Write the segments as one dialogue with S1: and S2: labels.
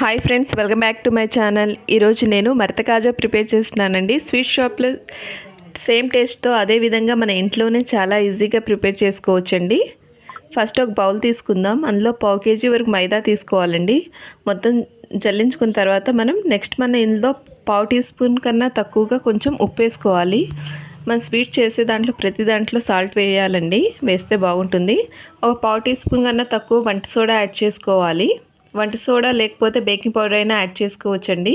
S1: Hi friends welcome back to my channel ఈరోజు నేను మడత కాజా ప్రిపేర్ చేస్తున్నానండి. స్వీట్ షాప్లో సేమ్ టేస్ట్తో అదే విధంగా మన ఇంట్లోనే చాలా ఈజీగా ప్రిపేర్ చేసుకోవచ్చండి. ఫస్ట్ ఒక బౌల్ తీసుకుందాం. అందులో పావు కేజీ వరకు మైదా తీసుకోవాలండి. మొత్తం జల్లించుకున్న తర్వాత మనం నెక్స్ట్ మన ఇందులో పావు టీ స్పూన్ కన్నా తక్కువగా కొంచెం ఉప్పు వేసుకోవాలి. మనం స్వీట్ చేసే దాంట్లో ప్రతి దాంట్లో సాల్ట్ వేయాలండి. వేస్తే బాగుంటుంది. ఒక పావు టీ స్పూన్ కన్నా తక్కువ వంట సోడా యాడ్ చేసుకోవాలి. వంట సోడా లేకపోతే బేకింగ్ పౌడర్ అయినా యాడ్ చేసుకోవచ్చండి.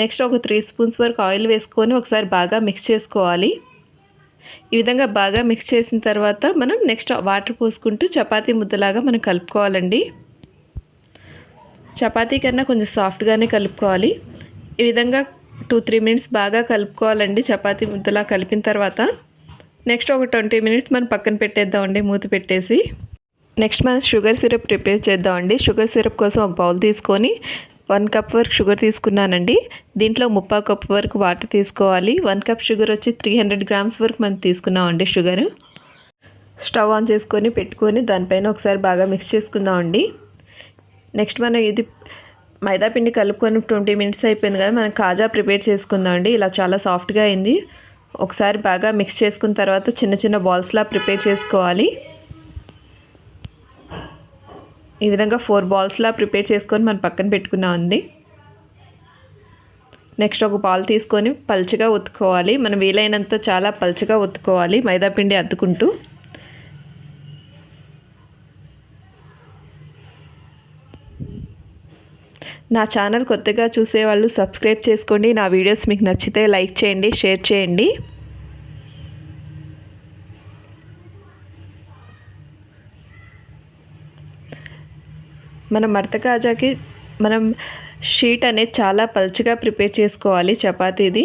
S1: నెక్స్ట్ ఒక త్రీ స్పూన్స్ వరకు ఆయిల్ వేసుకొని ఒకసారి బాగా మిక్స్ చేసుకోవాలి. ఈ విధంగా బాగా మిక్స్ చేసిన తర్వాత మనం నెక్స్ట్ వాటర్ పోసుకుంటూ చపాతీ ముద్దలాగా మనం కలుపుకోవాలండి. చపాతీ కన్నా కొంచెం సాఫ్ట్గానే కలుపుకోవాలి. ఈ విధంగా టూ త్రీ మినిట్స్ బాగా కలుపుకోవాలండి చపాతీ ముద్దలా కలిపిన తర్వాత. నెక్స్ట్ ఒక ట్వంటీ మినిట్స్ మనం పక్కన పెట్టేద్దామండి మూత పెట్టేసి. నెక్స్ట్ మనం షుగర్ సిరప్ ప్రిపేర్ చేద్దామండి. షుగర్ సిరప్ కోసం ఒక బౌల్ తీసుకొని వన్ కప్ వరకు షుగర్ తీసుకున్నానండి. దీంట్లో ముప్పా కప్ వరకు వాటర్ తీసుకోవాలి. వన్ కప్ షుగర్ వచ్చి త్రీ హండ్రెడ్ గ్రామ్స్ వరకు మనం తీసుకున్నామండి షుగర్. స్టవ్ ఆన్ చేసుకొని పెట్టుకొని దానిపైన ఒకసారి బాగా మిక్స్ చేసుకుందామండి. నెక్స్ట్ మనం ఇది మైదా పిండి కలుపుకొని ట్వంటీ మినిట్స్ అయిపోయింది కదా మనం కాజా ప్రిపేర్ చేసుకుందామండి. ఇలా చాలా సాఫ్ట్గా అయింది. ఒకసారి బాగా మిక్స్ చేసుకున్న తర్వాత చిన్న చిన్న బాల్స్లా ప్రిపేర్ చేసుకోవాలి. ఈ విధంగా ఫోర్ బాల్స్లా ప్రిపేర్ చేసుకొని మనం పక్కన పెట్టుకున్నామండి నెక్స్ట్ ఒక బాల్ తీసుకొని పల్చగా ఉత్తుకోవాలి మనం వీలైనంత చాలా పల్చగా ఉత్తుకోవాలి మైదాపిండి అద్దుకుంటూ. నా ఛానల్ కొత్తగా చూసేవాళ్ళు సబ్స్క్రైబ్ చేసుకోండి. నా వీడియోస్ మీకు నచ్చితే లైక్ చేయండి షేర్ చేయండి. మనం మడత కాజాకి మనం షీట్ అనేది చాలా పల్చగా ప్రిపేర్ చేసుకోవాలి చపాతీది.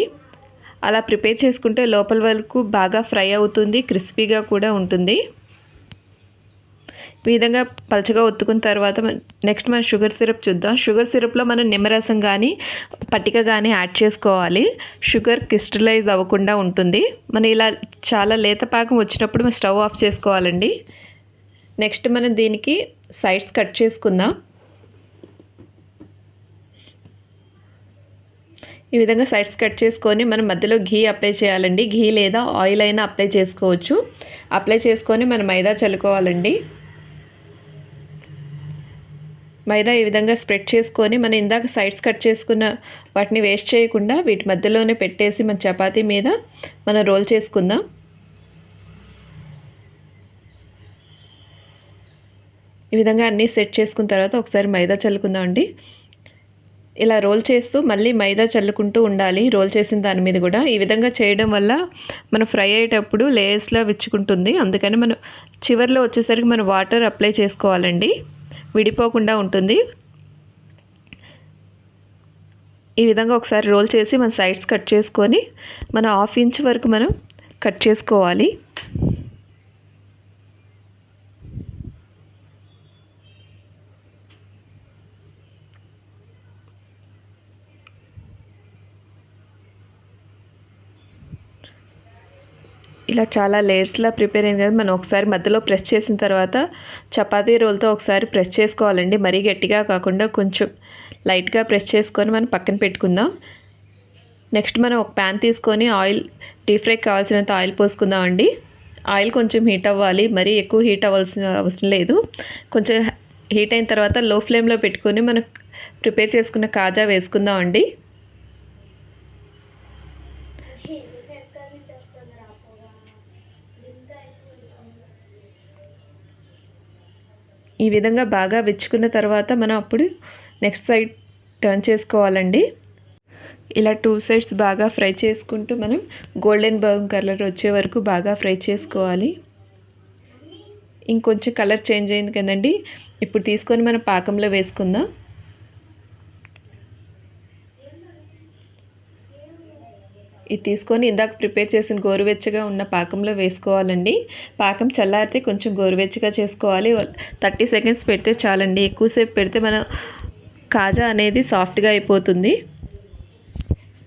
S1: అలా ప్రిపేర్ చేసుకుంటే లోపల వరకు బాగా ఫ్రై అవుతుంది క్రిస్పీగా కూడా ఉంటుంది. ఈ విధంగా పలచగా ఒత్తుకున్న తర్వాత నెక్స్ట్ మనం షుగర్ సిరప్ చూద్దాం. షుగర్ సిరప్లో మనం నిమ్మరసం కానీ పట్టిక కానీ యాడ్ చేసుకోవాలి. షుగర్ క్రిస్టలైజ్ అవ్వకుండా ఉంటుంది. మనం ఇలా చాలా లేత పాకం వచ్చినప్పుడు మనం స్టవ్ ఆఫ్ చేసుకోవాలండి. నెక్స్ట్ మనం దీనికి సైడ్స్ కట్ చేసుకుందాం. ఈ విధంగా సైడ్స్ కట్ చేసుకొని మనం మధ్యలో ఘీ అప్లై చేయాలండి. ఘీ లేదా ఆయిల్ అయినా అప్లై చేసుకోవచ్చు. అప్లై చేసుకొని మనం మైదా చల్లుకోవాలండి. మైదా ఈ విధంగా స్ప్రెడ్ చేసుకొని మనం ఇందాక సైడ్స్ కట్ చేసుకున్న వాటిని వేస్ట్ చేయకుండా వీటి మధ్యలోనే పెట్టేసి మన చపాతీ మీద మనం రోల్ చేసుకుందాం. ఈ విధంగా అన్నీ సెట్ చేసుకున్న తర్వాత ఒకసారి మైదా చల్లుకుందాం అండి. ఇలా రోల్ చేస్తూ మళ్ళీ మైదా చల్లుకుంటూ ఉండాలి. రోల్ చేసిన దాని మీద కూడా. ఈ విధంగా చేయడం వల్ల మనం ఫ్రై అయ్యేటప్పుడు లేయర్స్లో విచ్చుకుంటుంది. అందుకని మనం చివరిలో వచ్చేసరికి మనం వాటర్ అప్లై చేసుకోవాలండి. విడిపోకుండా ఉంటుంది. ఈ విధంగా ఒకసారి రోల్ చేసి మన సైడ్స్ కట్ చేసుకొని మన హాఫ్ ఇంచ్ వరకు మనం కట్ చేసుకోవాలి. ఇలా చాలా లేయర్స్లా ప్రిపేర్ అయింది కదా మనం ఒకసారి మధ్యలో ప్రెస్ చేసిన తర్వాత చపాతీ రోల్తో ఒకసారి ప్రెస్ చేసుకోవాలండి. మరీ గట్టిగా కాకుండా కొంచెం లైట్గా ప్రెస్ చేసుకొని మనం పక్కన పెట్టుకుందాం. నెక్స్ట్ మనం ఒక ప్యాన్ తీసుకొని ఆయిల్ డీప్ ఫ్రై కావాల్సినంత ఆయిల్ పోసుకుందామండి. ఆయిల్ కొంచెం హీట్ అవ్వాలి. మరీ ఎక్కువ హీట్ అవ్వాల్సిన అవసరం లేదు. కొంచెం హీట్ అయిన తర్వాత లో ఫ్లేమ్లో పెట్టుకొని మనం ప్రిపేర్ చేసుకున్న కాజా వేసుకుందామండి. ఈ విధంగా బాగా వెచ్చుకున్న తర్వాత మనం అప్పుడు నెక్స్ట్ సైడ్ టర్న్ చేసుకోవాలండి. ఇలా టూ సైడ్స్ బాగా ఫ్రై చేసుకుంటూ మనం గోల్డెన్ బ్రౌన్ కలర్ వచ్చే వరకు బాగా ఫ్రై చేసుకోవాలి. ఇంకొంచెం కలర్ చేంజ్ అయింది కదండి. ఇప్పుడు తీసుకొని మనం పాకంలో వేసుకుందాం. ఇది తీసుకొని ఇందాక ప్రిపేర్ చేసిన గోరువెచ్చగా ఉన్న పాకంలో వేసుకోవాలండి. పాకం చల్లారితే కొంచెం గోరువెచ్చగా చేసుకోవాలి. థర్టీ సెకండ్స్ పెడితే చాలండి. ఎక్కువసేపు పెడితే మన కాజా అనేది సాఫ్ట్గా అయిపోతుంది.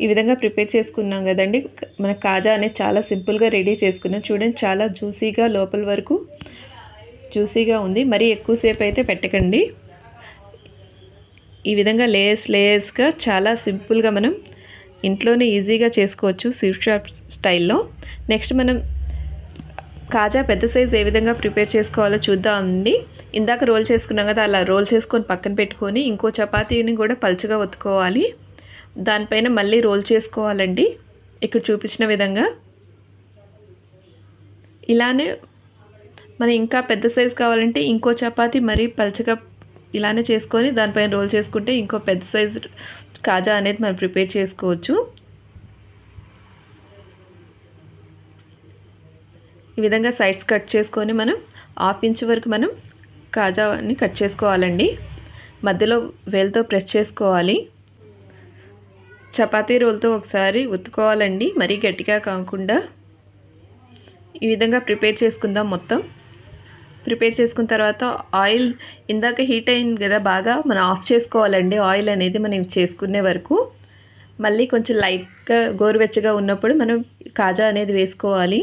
S1: ఈ విధంగా ప్రిపేర్ చేసుకున్నాం కదండి. మన కాజా అనేది చాలా సింపుల్గా రెడీ చేసుకున్నాం. చూడండి చాలా జ్యూసీగా లోపల వరకు జ్యూసీగా ఉంది. మరీ ఎక్కువసేపు అయితే పెట్టకండి. ఈ విధంగా లేయర్స్ లేయర్స్గా చాలా సింపుల్గా మనం ఇంట్లోనే ఈజీగా చేసుకోవచ్చు స్వీట్ షాప్ స్టైల్లో. నెక్స్ట్ మనం కాజా పెద్ద సైజ్ ఏ విధంగా ప్రిపేర్ చేసుకోవాలో చూద్దామండి. ఇందాక రోల్ చేసుకున్నాం కదా అలా రోల్ చేసుకొని పక్కన పెట్టుకొని ఇంకో చపాతీని కూడా పలుచగా ఒత్తుకోవాలి. దానిపైన మళ్ళీ రోల్ చేసుకోవాలండి. ఇక్కడ చూపించిన విధంగా. ఇలానే మనం ఇంకా పెద్ద సైజ్ కావాలంటే ఇంకో చపాతీ మరీ పలుచగా ఇలానే చేసుకొని దానిపైన రోల్ చేసుకుంటే ఇంకో పెద్ద సైజ్ కాజా అనేది మనం ప్రిపేర్ చేసుకోవచ్చు. ఈ విధంగా సైడ్స్ కట్ చేసుకొని మనం హాఫ్ ఇంచ్ వరకు మనం కాజాని కట్ చేసుకోవాలండి. మధ్యలో వేలతో ప్రెస్ చేసుకోవాలి. చపాతీ రోల్తో ఒకసారి ఉత్తుకోవాలండి మరీ గట్టిగా కాకుండా ఈ విధంగా ప్రిపేర్ చేసుకుందాం మొత్తం. ప్రిపేర్ చేసుకున్న తర్వాత ఆయిల్ ఇందాక హీట్ అయింది కదా బాగా మనం ఆఫ్ చేసుకోవాలండి ఆయిల్ అనేది మనం చేసుకునే వరకు. మళ్ళీ కొంచెం లైట్గా గోరువెచ్చగా ఉన్నప్పుడు మనం కాజా అనేది వేసుకోవాలి.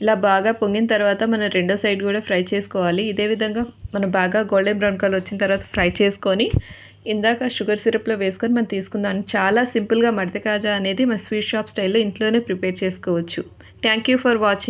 S1: ఇలా బాగా పొంగిన తర్వాత మనం రెండో సైడ్ కూడా ఫ్రై చేసుకోవాలి. ఇదే విధంగా మనం బాగా గోల్డెన్ బ్రౌన్ కలర్ వచ్చిన తర్వాత ఫ్రై చేసుకొని ఇందాక షుగర్ సిరప్లో వేసుకొని మనం తీసుకుందాం చాలా సింపుల్గా మడత కాజా అనేది మన స్వీట్ షాప్ స్టైల్లో ఇంట్లోనే ప్రిపేర్ చేసుకోవచ్చు. Thank you for watching.